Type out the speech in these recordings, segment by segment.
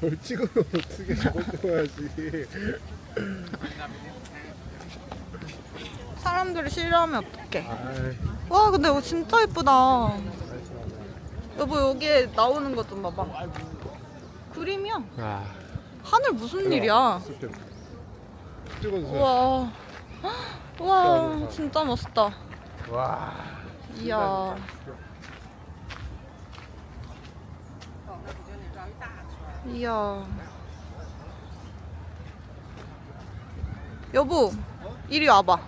뭘 찍으면 어떻게 저걸 찍어야지. 사람들이 싫어하면 어떡해. 아이, 와 근데 이거 진짜 예쁘다. 여보 여기에 나오는 것 좀 봐봐. 그림이야. 아, 하늘 무슨 일이야? 스팸. 찍어주세요. 우와. 와 진짜 멋있다. 와. 이야. 이야. 여보, 이리 와봐.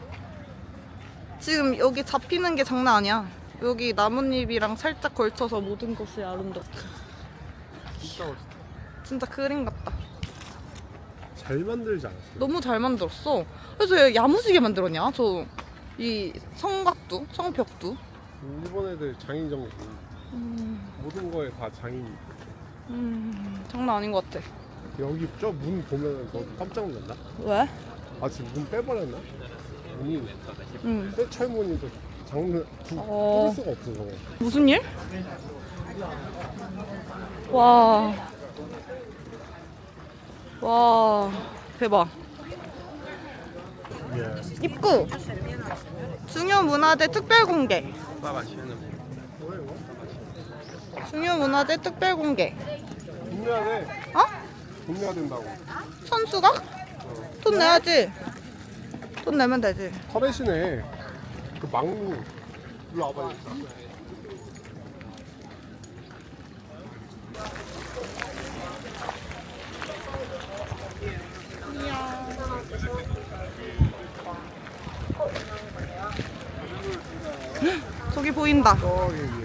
지금 여기 잡히는 게 장난 아니야. 여기 나뭇잎이랑 살짝 걸쳐서 모든 것이 아름답다. 진짜 멋있다. 진짜 그림 같다. 잘 만들지 않았어? 너무 잘 만들었어. 그래서 왜 야무지게 만들었냐? 저 이 성각두, 성벽두. 일본 애들 장인정신. 음, 모든 거에 다 장인이. 음, 장난 아닌 것 같아. 여기 저 문 보면 너 깜짝 놀란다. 왜? 아 지금 문 빼버렸나? 문이 음. 새 철문이도 장문 두 어. 뚫을 수가 없어 저거. 무슨 일? 와. 와. 대박. 예. 입구. 중요 문화재 특별 공개. 뭐야 이거? 중요 문화재 특별 공개. 돈 내야 돼. 어? 돈 내야 된다고. 선수가? 돈 내야지. 돈 내면 되지. 터렛이네. 그 막루. 일로 와봐. 저기 보인다. 저기 위에.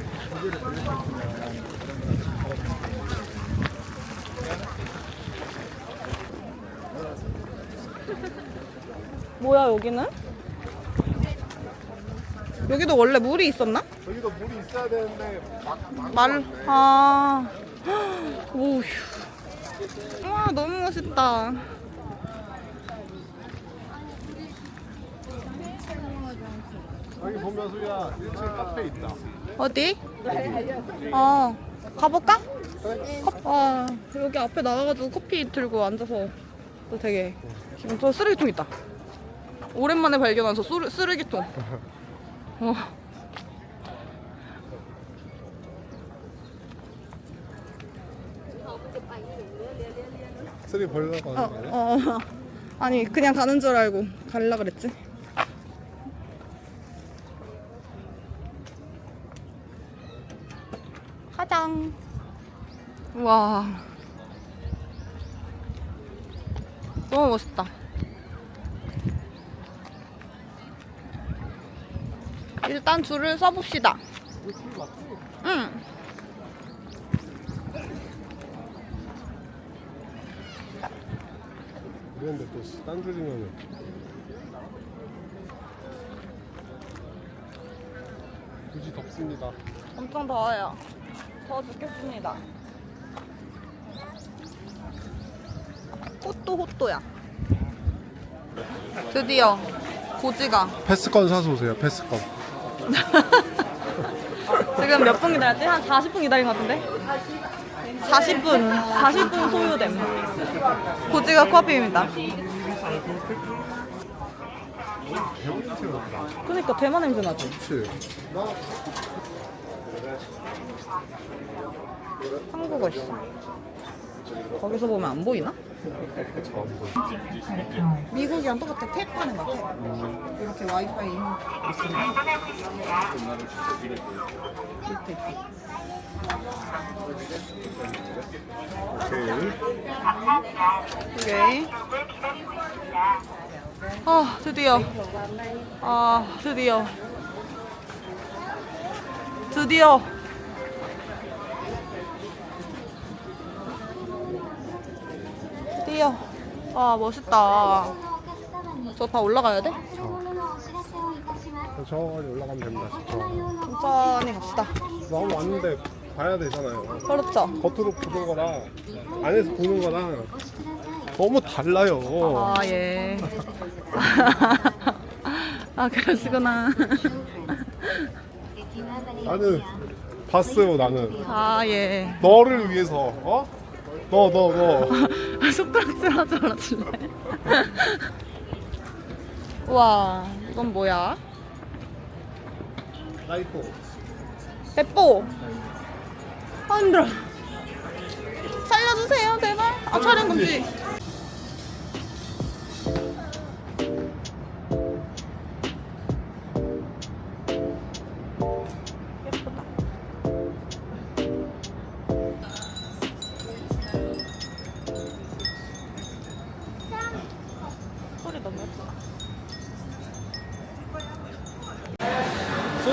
뭐야 여기는? 여기도 원래 물이 있었나? 저기도 물이 있어야 되는데 막, 막 말, 아, 오휴. 와 너무 멋있다. 여기 보면 수야 1층 카페 있다. 어디? 어 가볼까? 컵- 와 여기 앞에 나가가지고 커피 들고 앉아서 또 되게 기분 저 쓰레기통 있다. 오랜만에 발견한 저 쓰레, 쓰레기통. 어. 쓰리 벌려고 어, 하는 거 아니야? 어. 아니 그냥 가는 줄 알고 갈라 그랬지. 가장. 와. 너무 멋있다. 일단 줄을 서봅시다. 응. 그런데 또딴 줄이면은 굳이 덥습니다. 엄청 더워요. 더워 죽겠습니다. 호또 호또야. 드디어 고지가 패스권 사서 오세요. 패스권. 지금 몇 분 기다렸지? 한 40분 기다린 것 같은데? 40분, 40분 소요됨. 고지가 커피입니다. 그러니까 대만 냄새 나지? 그치. 나 한국어 있어. 거기서 보면 안 보이나? 미국이랑 똑같아. 탭 하는 거 탭. 이렇게 와이파이 있으면. 밑에. 오케이. 오케이. 아, 드디어. 아, 드디어. 드디어. 드디어. 아, 멋있다. 저 다 올라가야 돼? 저기 올라가면 됩니다. 진짜. 천천히 갑시다. 너무 왔는데 봐야 되잖아요. 그렇죠. 겉으로 보는 거랑 안에서 보는 거랑 너무 달라요. 아, 예. 아, 그러시구나. 나는 봤어요. 나는 아, 예. 너를 위해서 어? 너 너 너. 손가락질 하지 말아줄래? 우와, 이건 뭐야? 라이프. 배뽀! 아, 힘들어. 살려주세요, 제발. 아, 촬영 금지.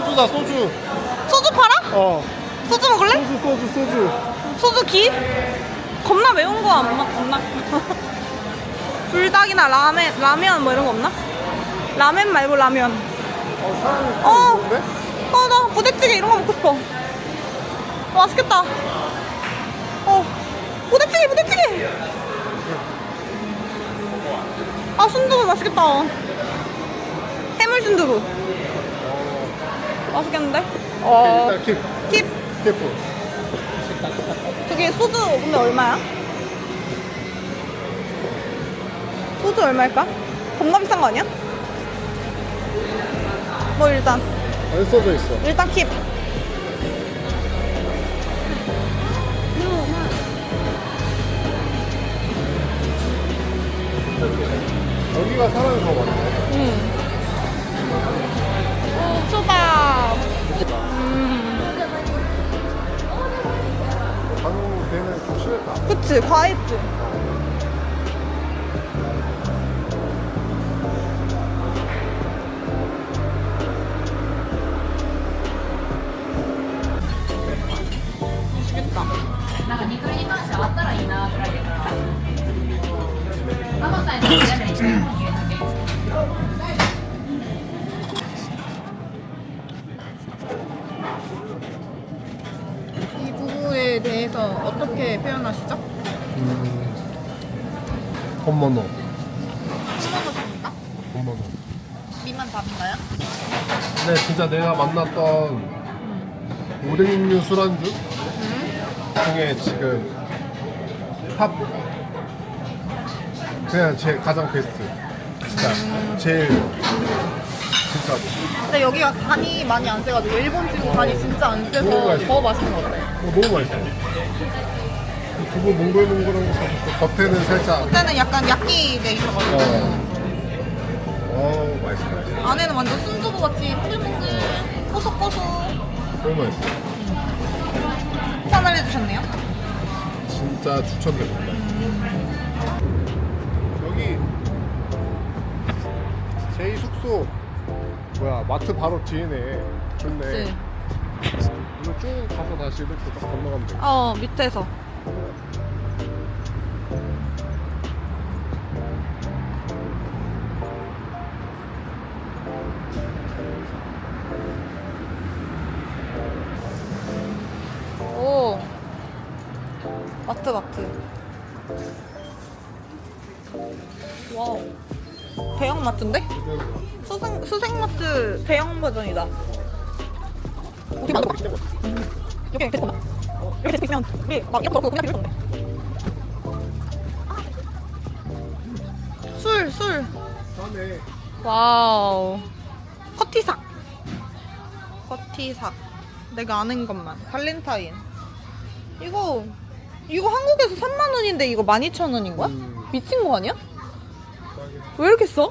소주다 소주. 소주 팔아? 어. 소주 먹을래? 소주 소주 소주. 소주 기? 겁나 매운 거 안 먹, 겁나. 불닭이나 라멘, 라면 뭐 이런 거 없나? 라멘 말고 라면. 어 사람이 어. 좋은데? 어, 나 부대찌개 이런 거 먹고 싶어. 어, 맛있겠다. 어, 부대찌개, 부대찌개! 아, 순두부 맛있겠다. 해물 순두부. 맛있겠는데? 어, 일단 킵 킵. 킵. 저기 소주 근데 얼마야? 소주 얼마일까? 겁나 비싼 거 아니야? 뭐 일단 안 써져 있어. 일단 킵 여기가 사람이 더 많아. 응. 그치 과일주 이 부분에 대해서 어떻게 표현하시죠? 음, 홈모노. 홈모노입니까? 홈모노. 미만 답인가요? 네, 진짜 내가 만났던 오뎅류 술안주 중에 지금 탑 그냥 제 가장 베스트. 진짜 제일 진짜로. 근데 여기가 간이 많이 안 세가지고 일본 치고 간이 진짜 안 세서. 더 맛있는 것 같아요. 어, 너무 맛있어. 이 두부 몽글몽글한 거 같고 겉에는 살짝 그때는 약간 약기 돼 있어가지고 어, 어 맛있어 맛있어. 안에는 완전 순두부 같이 몽글몽글 고소고소 너무 맛있어. 추천 알려주셨네요. 진짜 추천드립니다. 여기 제이 숙소 뭐야 마트 바로 뒤에네. 좋네. 이거 쭉 가서 다시 이렇게 딱 건너가면 돼. 어 밑에서 오. 마트 마트. 와우. 대형 마트인데? 수생, 수생마트 대형 버전이다. 어디 만들어 이렇게 이렇게 있구나. 이렇게 되어 있으면 우리 막 이렇게 넣고 그냥 필요 없는데. 술, 술. 와우. 커티삭. 커티삭. 내가 아는 것만. 발렌타인. 이거 이거 한국에서 3만 원인데 이거 12,000원인 거야? 음. 미친 거 아니야? 왜 이렇게 써?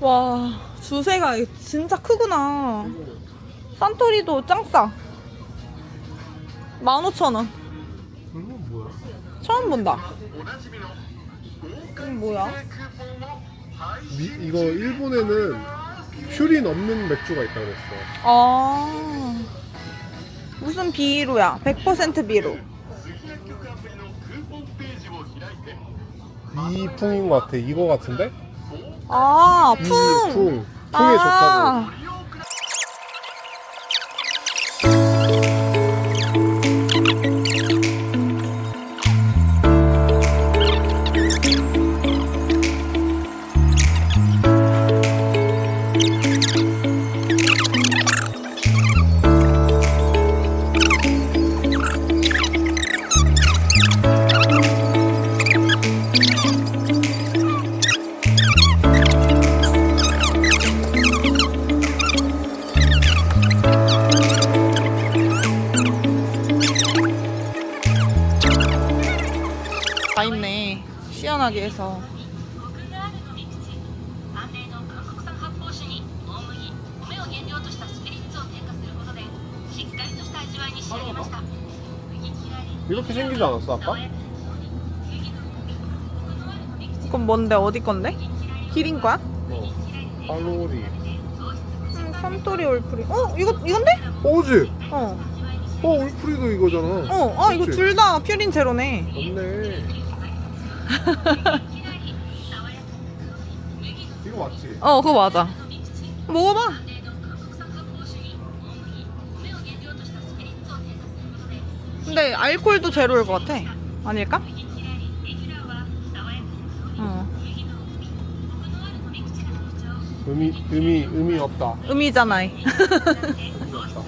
와, 주세가 진짜 크구나. 산토리도 짱 싸. 15,000원. 음 뭐야? 처음 본다. 이건 뭐야? 미, 이거 일본에는 퓨린 없는 맥주가 있다고 그랬어. 아. 무슨 비로야? 100% 비로. 미풍인 것 같아. 이거 같은데? 아, 풍. 미풍. 풍에 아. 좋다고. 깔끔하게 해서 이렇게 생기지 않았어 아까? 그럼 뭔데 어디 건데? 기린 거야? 어 칼로리 음, 삼토리 올프리 어? 이거, 이건데? 어지? 어 어, 올프리도 이거잖아 어, 아 이거 둘 다 퓨린 제로네 없네 이거 맞지? 어, 그거 맞아. 먹어봐. 근데 알코올도 제로일 것 같아. 아닐까? 어. 의미 의미 의미 없다. 음이잖아. 의미 없다.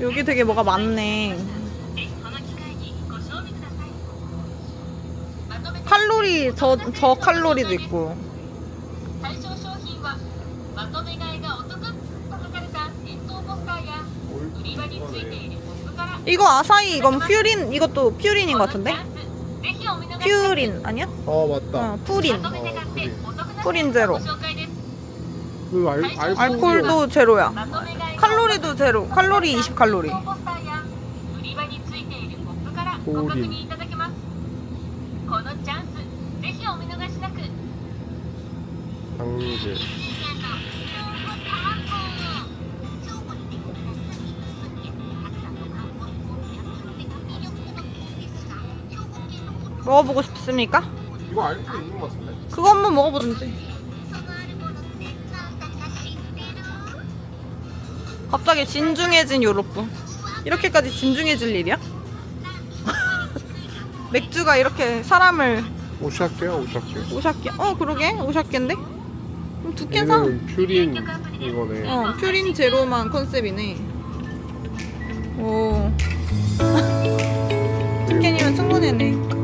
여기 되게 뭐가 많네. 칼로리 저, 저 칼로리도 있고. 이거 아사히 이건 퓨린 이것도 퓨린인 것 같은데? 퓨린 아니야? 어 맞다. 어, 푸린. 어, 푸린. 제로. 그 알, 알코올 알코올도 제로야. 칼로리도 제로. 칼로리 20 칼로리. 氷 이제 먹어보고 싶습니까? 이거 알수 있는 것 같은데. 그거 한번 먹어보든지. 갑자기 진중해진 요로프. 이렇게까지 진중해질 일이야? 맥주가 이렇게 사람을 오샥게야 오샥게. 오샥게. 어 그러게 오샥게인데. 그럼 두께 사. 퓨린 이거네. 어, 퓨린 제로만 컨셉이네. 오. 두캔이면 충분했네.